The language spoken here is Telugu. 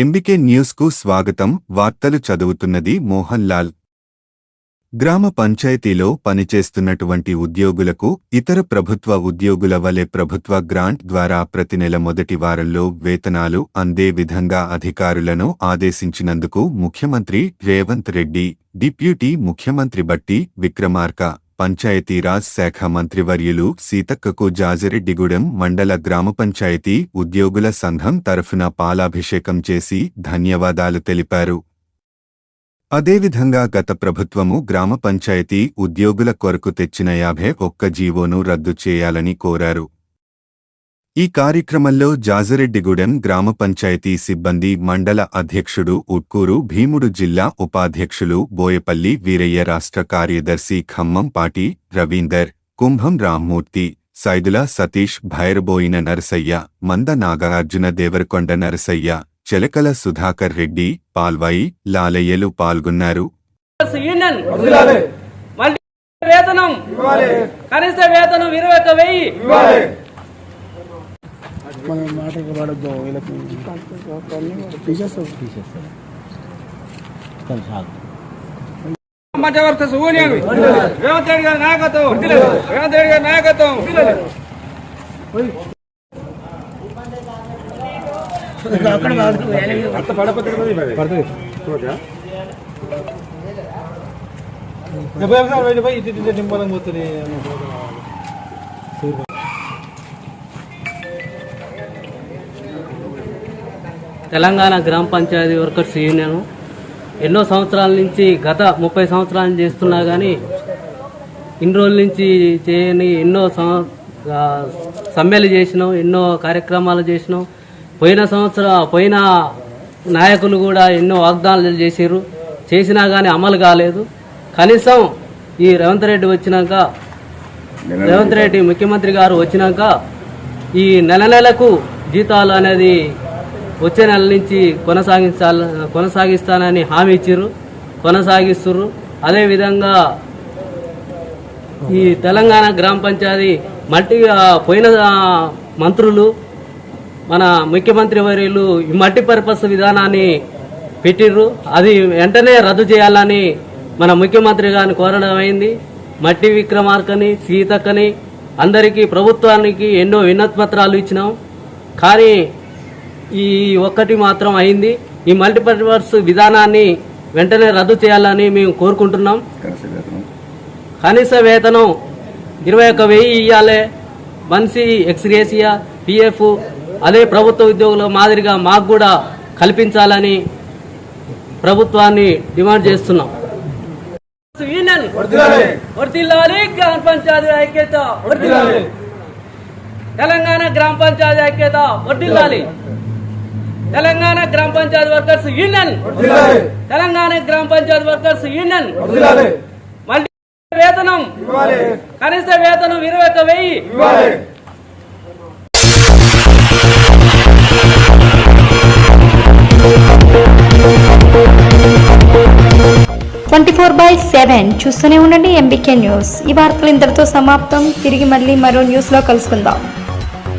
ఎంబికే న్యూస్కు స్వాగతం. వార్తలు చదువుతున్నది మోహన్ లాల్. గ్రామ పంచాయతీలో పనిచేస్తున్నటువంటి ఉద్యోగులకు ఇతర ప్రభుత్వ ఉద్యోగుల వలె ప్రభుత్వ గ్రాంట్ ద్వారా ప్రతి నెల మొదటి వారంలో వేతనాలు అందే విధంగా అధికారులను ఆదేశించినందుకు ముఖ్యమంత్రి రేవంత్ రెడ్డి డిప్యూటీ ముఖ్యమంత్రి బట్టి విక్రమార్క పంచాయతీరాజ్ శాఖ మంత్రివర్యులు సీతక్కకు జాజిరెడ్డిగూడెం మండల గ్రామ పంచాయతీ ఉద్యోగుల సంఘం తరఫున పాలాభిషేకం చేసి ధన్యవాదాలు తెలిపారు. అదేవిధంగా గత ప్రభుత్వము గ్రామ పంచాయతీ ఉద్యోగుల కొరకు తెచ్చిన యాభై ఒక్క జీవోను రద్దు చేయాలని కోరారు. ఈ కార్యక్రమంలో జాజిరెడ్డిగూడెం గ్రామ పంచాయతీ సిబ్బంది మండల అధ్యక్షుడు ఉట్కూరు భీముడు జిల్లా ఉపాధ్యక్షులు బోయపల్లి వీరయ్య రాష్ట్ర కార్యదర్శి ఖమ్మం పాటి రవీందర్ కుంభం రామ్మూర్తి సైదుల సతీష్ భైరబోయిన నరసయ్య మంద నాగార్జున దేవరకొండ నరసయ్య చెలకల సుధాకర్ రెడ్డి పాల్వాయి లాలయ్యలు పాల్గొన్నారు. వేతనం కనీస వేతనం ఇరవై ఒక్క వెయ్యి. మనం మాటలు పడద్దు వీళ్ళకి. తీసేస్తాం తీసేస్తాం మధ్యవర్తి యూనియన్ రేవంత్ రెడ్డి గారి నాయకత్వం. రేవంత్ రెడ్డి గారి నాయకత్వం. అక్కడ పడుతుంది ఇటు నిమ్మలం పోతుంది. తెలంగాణ గ్రామ పంచాయతీ వర్కర్స్ యూనియన్ ఎన్నో సంవత్సరాల నుంచి గత ముప్పై సంవత్సరాలు చేస్తున్నా కానీ ఇన్ని రోజుల నుంచి చేయని ఎన్నో సమ్మెలు చేసినాం ఎన్నో కార్యక్రమాలు చేసినాం. పోయిన సంవత్సరం పోయిన నాయకులు కూడా ఎన్నో వాగ్దానాలు చేసారు చేసినా కానీ అమలు కాలేదు. కనీసం ఈ రేవంత్ రెడ్డి వచ్చినాక రేవంత్ రెడ్డి ముఖ్యమంత్రి గారు వచ్చినాక ఈ నెల నెలకు జీతాలు అనేది వచ్చే నెల నుంచి కొనసాగించాల కొనసాగిస్తానని హామీ ఇచ్చిర్రు కొనసాగిస్తుర్రు. అదేవిధంగా ఈ తెలంగాణ గ్రామ పంచాయతీ మట్టి పోయిన మంత్రులు మన ముఖ్యమంత్రి వర్యులు ఈ మట్టి పర్పస్ విధానాన్ని పెట్టిర్రు. అది వెంటనే రద్దు చేయాలని మన ముఖ్యమంత్రి గారిని కోరడం అయింది. మట్టి విక్రమార్కని సీతక్కని అందరికీ ప్రభుత్వానికి ఎన్నో వినతిపత్రాలు ఇచ్చినాం. కానీ ఈ ఒక్కటి మాత్రం అయింది. ఈ మల్టీపర్పస్ విధానాన్ని వెంటనే రద్దు చేయాలని మేము కోరుకుంటున్నాం. కనీస వేతనం ఇరవై ఒక్క వెయ్యి ఇవ్వాలి మనిషి ఎక్స్గ్రేసియా పిఎఫ్ అదే ప్రభుత్వ ఉద్యోగుల మాదిరిగా మాకు కూడా కల్పించాలని ప్రభుత్వాన్ని డిమాండ్ చేస్తున్నాం. తెలంగాణ గ్రామ పంచాయతీ ఐక్యత వర్తిల్లాలి తెలంగాణ గ్రామ పంచాయతీ వర్కర్స్ యూనియన్. తెలంగాణ గ్రామ పంచాయతీ వర్కర్స్ యూనియన్. మల్టీ వేతనం కనీస వేతనం ఇరవై ఒక్క వెయ్యి. ట్వంటీ ఫోర్ బై సెవెన్ చూస్తూనే ఉండండి ఎంబీకే న్యూస్. ఈ వార్తలు ఇంతటితో సమాప్తం. తిరిగి మళ్ళీ మరో న్యూస్లో కలుసుకుందాం.